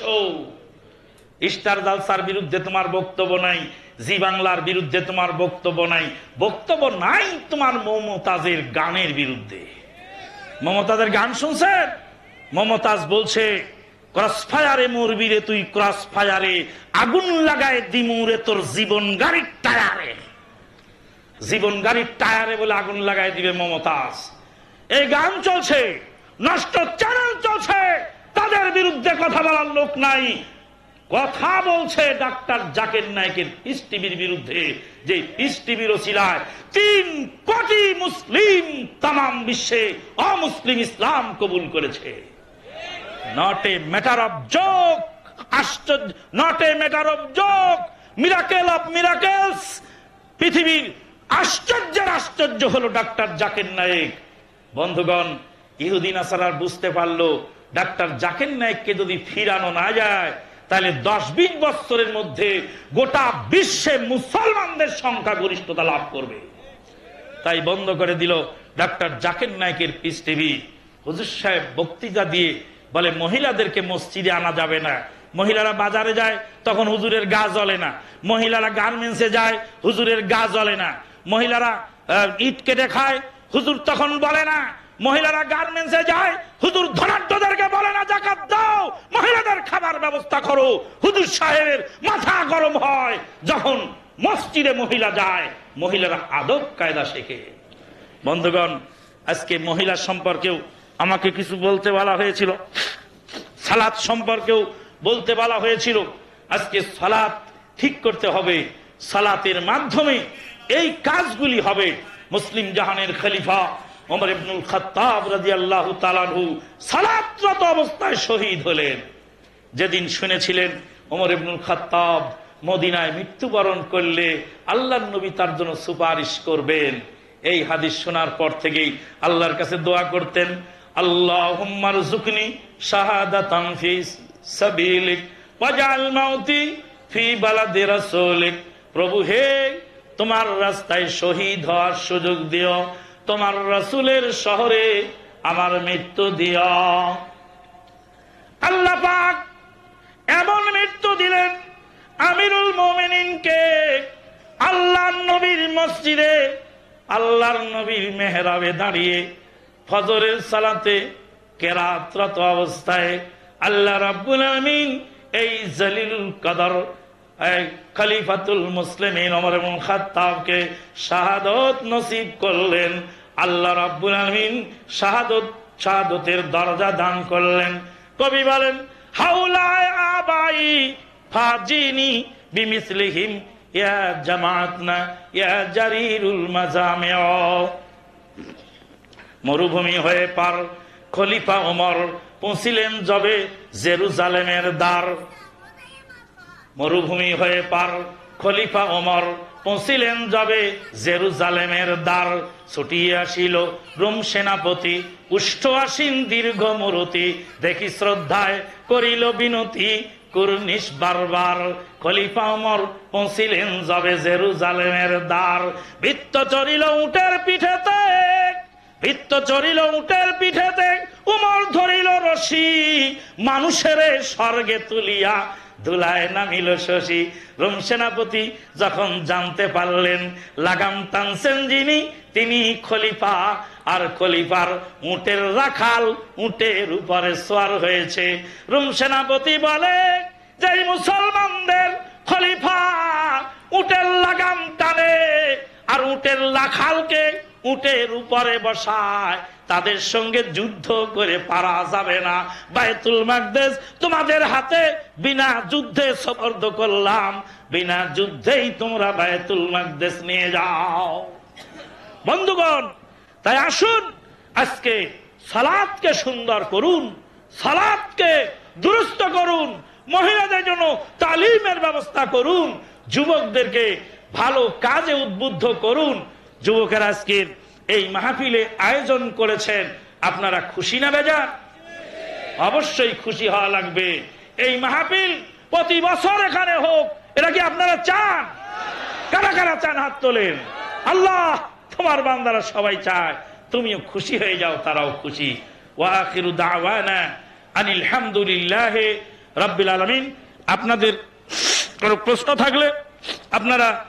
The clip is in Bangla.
করেছ? ইস্টার জালসার বিরুদ্ধে তোমার বক্তব্য নাই, জি বাংলার বিরুদ্ধে তোমার বক্তব্য নাই বক্তব্য নাই তোমার মমতাজের গানের বিরুদ্ধে। মমতাজের গান শুনছেন? মমতাজ বলছে মরবি রে তুই আগুন লাগায় দিমুরে তোর জীবন গাড়ির টায়ারে। জীবন গাড়ির টায়ারে বলে আগুন লাগায় দিবে মমতাজ। এই গান চলছে, নষ্ট চ্যানেল চলছে। কথা বলার লোক নাই। কথা বলছে ডাক্তার জাকের নায়কের পিস টিভির বিরুদ্ধে, যে পিস টিভির ওসিলায় তিন কোটি মুসলিম তাম বিশ্বে অমুসলিম ইসলাম কবুল করেছে। Not a matter of joke আশ্চর্য not a matter of joke miracle of miracles পৃথিবীর আশ্চর্যের আশ্চর্য হলো ডাক্তার জাকের নায়েক। বন্ধুগণ ইহুদিন আসারার বুঝতে পারল, ডাক্তার জাকির নায়ককে যদি ফিরানো না যায়, তাহলে দশ বিশ বছরের মধ্যে গোটা বিশ্বে মুসলমানদের সংখ্যা গরিষ্ঠতা লাভ করবে। তাই বন্ধ করে দিল ডাক্তার জাকির নায়কের পিস টিভি। হুজুর সাহেব বক্তৃতা দিয়ে বলে, মহিলাদেরকে মসজিদে আনা যাবে না। মহিলারা বাজারে যায়, তখন হুজুরের গা জ্বলে না। মহিলারা গার্মেন্টসে যায়, হুজুরের গা জ্বলে না। মহিলারা ইট কেটে খায়, হুজুর তখন বলে না মহিলারা গার্মেন্টসে যায়, হুজুর ধনাঢ্যদেরকে বলে না, জাকাত দাও, মহিলাদের খাবার ব্যবস্থা করো। হুজুর সাহেবের মাথা গরম হয়, যখন মসজিদে মহিলা যায়, মহিলারা আদব কায়দা শেখে। বন্ধুগণ, আজকে মহিলা সম্পর্কেও আমাকে কিছু বলতে বলা হয়েছিল সালাদ সম্পর্কেও বলতে বলা হয়েছিল। আজকে সালাদ ঠিক করতে হবে, সালাতের মাধ্যমে এই কাজগুলি হবে। মুসলিম জাহানের খলিফা ওমর ইবনুল খাত্তাব রাদিয়াল্লাহু তাআলাহু সালাতরত অবস্থায় শহীদ হলেন। যেদিন শুনেছিলেন ওমর ইবনুল খাত্তাব মদিনায় মৃত্যুবরণ করলে আল্লাহ নবী তার জন্য সুপারিশ করবেন। এই হাদিস শোনার পর থেকেই আল্লাহর কাছে দোয়া করতেন আল্লাহ জুকনি শাহাদাতান ফি সাবিলিক ওয়াজআল মাউতি ফি বালাদি রাসূলিক। প্রভু হে, তোমার রাস্তায় শহীদ হওয়ার সুযোগ দিও। তোমার রাসূলের শহরে আমার মৃত্যু দিও। আল্লাহ পাক এমন মৃত্যু দিলেন আমিরুল মোমেনিনকে আল্লাহর নবীর মসজিদে, আল্লাহর নবীর মেহরাবে দাঁড়িয়ে ফজরের সালাতে কেরাতরত অবস্থায় আল্লাহ রাব্বুল আমিন এই জলিলুল কদর খলিফাতুল মুসলিমিন ওমর এবং খাত্তাবকে শাহাদত নসিব করলেন। আল্লাহ রাব্বুল আমিন শাহাদত, শাহাদতের দরজা দান করলেন। কবি বলেন হাউলায় আবাই ফাজিনি বিমিসলিহিম, ইয়া জামাতনা, ইয়া জারিরুল মাজামিউ মরুভূমি হয়ে পার খলিফা ওমর পৌঁছিলেন জবে জেরুজালেমের দ্বার। মরুভূমি হয়ে পার খলিফা ওমর পৌঁছিলেন যবে জেরুজালেমের দ্বার ছুটিয়ে আসিল। রোম সেনাপতি উষ্ঠ আসীন দীর্ঘ মরুতি দেখি শ্রদ্ধায় করিল বিনতি। কুর্নিশ বারবার খলিফা ওমর পৌঁছিলেন যবে জেরুজালেমের দ্বার। বৃত্ত চরিল উটের পিঠেতে, বৃত্ত চরিল উটের পিঠেতে উমর ধরিল রশি। মানুষের স্বর্গে তুলিয়া ধুলায় নামিল শশী। রোম সেনাপতি যখন জানতে পারলেন লাগাম টানছেন যিনি, তিনি খলিফা। আর খলিফার উটের রাখাল উটের উপরে সোয়ার হয়েছে। রোম সেনাপতি বলে যে মুসলমানদের খলিফা উটের লাগাম টানে, আর উটের লাখালকে উটের উপরে বসায়, তাদের সঙ্গে যুদ্ধ করে পারা যাবে না। বায়তুল মাকদেশ তোমাদের হাতে বিনা যুদ্ধে সমর্থ করলাম। বিনা যুদ্ধেই তোমরা বায়তুল মাকদেশ নিয়ে যাও। বন্ধুগণ, তাই আসুন, আজকে সালাদকে সুন্দর করুন সালাদকে দুরুস্ত করুন, মহিলাদের জন্য তালিমের ব্যবস্থা করুন, যুবকদেরকে ভালো কাজে উদ্বুদ্ধ করুন যুবকেরা আজকের এই মাহফিলে আয়োজন করেছেন। আপনারা খুশি না বেজার? অবশ্যই খুশি হওয়া লাগবে। এই মাহফিল প্রতি বছর এখানে হোক, এটা কি আপনারা চান? কারা কারা চান হাত তোলেন? আল্লাহ, তোমার বান্দারা সবাই চায়। তুমিও খুশি হয়ে যাও, তারাও খুশি। আনিল আপনাদের কোনো প্রশ্ন থাকলে আপনারা